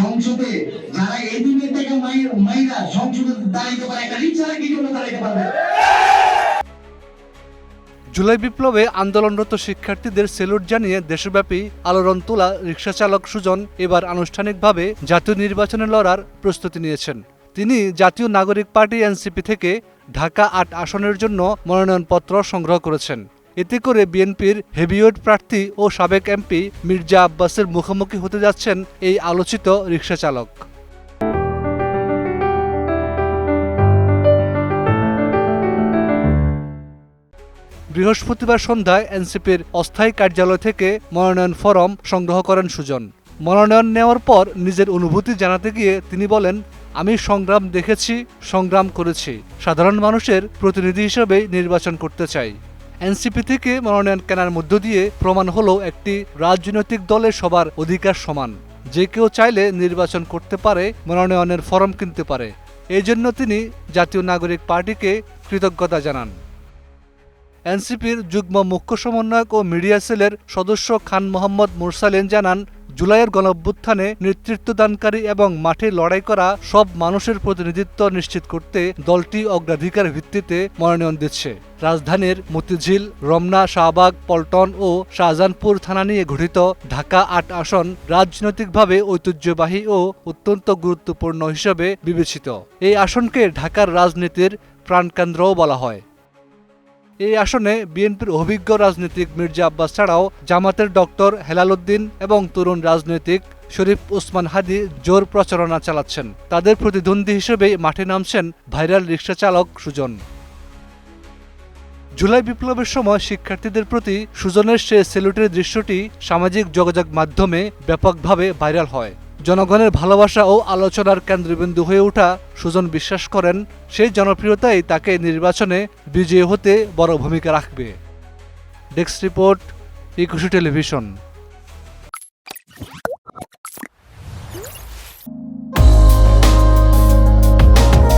সংসদে যারা এই থেকে মায়ের, মায়েরা সংসদে দাঁড়াইতে পারে, একটা রিক্সারা কি জন্য দাঁড়াইতে পারবে। জুলাই বিপ্লবে আন্দোলনরত শিক্ষার্থীদের সেলুট জানিয়ে দেশব্যাপী আলোড়ন তোলা রিক্সা চালক সুজন এবার আনুষ্ঠানিকভাবে জাতীয় নির্বাচনে লড়ার প্রস্তুতি নিয়েছেন। তিনি জাতীয় নাগরিক পার্টি এনসিপি থেকে ঢাকা আট আসনের জন্য মনোনয়নপত্র সংগ্রহ করেছেন। এতে করে বিএনপির হেভিওয়েট প্রার্থী ও সাবেক এমপি মির্জা আব্বাসের মুখোমুখি হতে যাচ্ছেন এই আলোচিত রিক্সা চালক। বৃহস্পতিবার সন্ধ্যায় এনসিপির অস্থায়ী কার্যালয় থেকে মনোনয়ন ফরম সংগ্রহ করেন সুজন। মনোনয়ন নেওয়ার পর নিজের অনুভূতি জানাতে গিয়ে তিনি বলেন, আমি সংগ্রাম দেখেছি, সংগ্রাম করেছি। সাধারণ মানুষের প্রতিনিধি হিসেবেই নির্বাচন করতে চাই। এনসিপি থেকে মনোনয়ন কেনার মধ্য দিয়ে প্রমাণ হলো একটি রাজনৈতিক দলের সবার অধিকার সমান। যে কেউ চাইলে নির্বাচন করতে পারে, মনোনয়নের ফরম কিনতে পারে। এই জন্য তিনি জাতীয় নাগরিক পার্টিকে কৃতজ্ঞতা জানান। এনসিপির যুগ্ম মুখ্য সমন্বয়ক ও মিডিয়া সেলের সদস্য খান মোহাম্মদ মুরসালেন জানান জুলাইয়ের গণঅভ্যুত্থানে নেতৃত্বদানকারী এবং মাঠে লড়াই করা সব মানুষের প্রতিনিধিত্ব নিশ্চিত করতে দলটি অগ্রাধিকার ভিত্তিতে মনোনয়ন দিচ্ছে। রাজধানীর মতিঝিল, রমনা, শাহবাগ, পল্টন ও শাহজাহানপুর থানা নিয়ে গঠিত ঢাকা আট আসন রাজনৈতিকভাবে ঐতিহ্যবাহী ও অত্যন্ত গুরুত্বপূর্ণ হিসেবে বিবেচিত। এই আসনকে ঢাকার রাজনীতির প্রাণকেন্দ্রও বলা হয়। এই আসনে বিএনপির অভিজ্ঞ রাজনীতিক মির্জা আব্বাস ছাড়াও জামাতের ডক্টর হেলাল উদ্দিন এবং তরুণ রাজনৈতিক শরীফ ওসমান হাদি জোর প্রচারণা চালাচ্ছেন। তাদের প্রতিদ্বন্দ্বী হিসেবে মাঠে নামছেন ভাইরাল রিক্সা চালক সুজন। জুলাই বিপ্লবের সময় শিক্ষার্থীদের প্রতি সুজনের সে সেলুটের দৃশ্যটি সামাজিক যোগাযোগ মাধ্যমে ব্যাপকভাবে ভাইরাল হয়। জনগণের ভালোবাসা ও আলোচনার কেন্দ্রবিন্দু হয়ে ওঠা সুজন বিশ্বাস করেন, সেই জনপ্রিয়তাই তাকে নির্বাচনে বিজয়ী হতে বড় ভূমিকা রাখবে। Desk report, Ekushey television.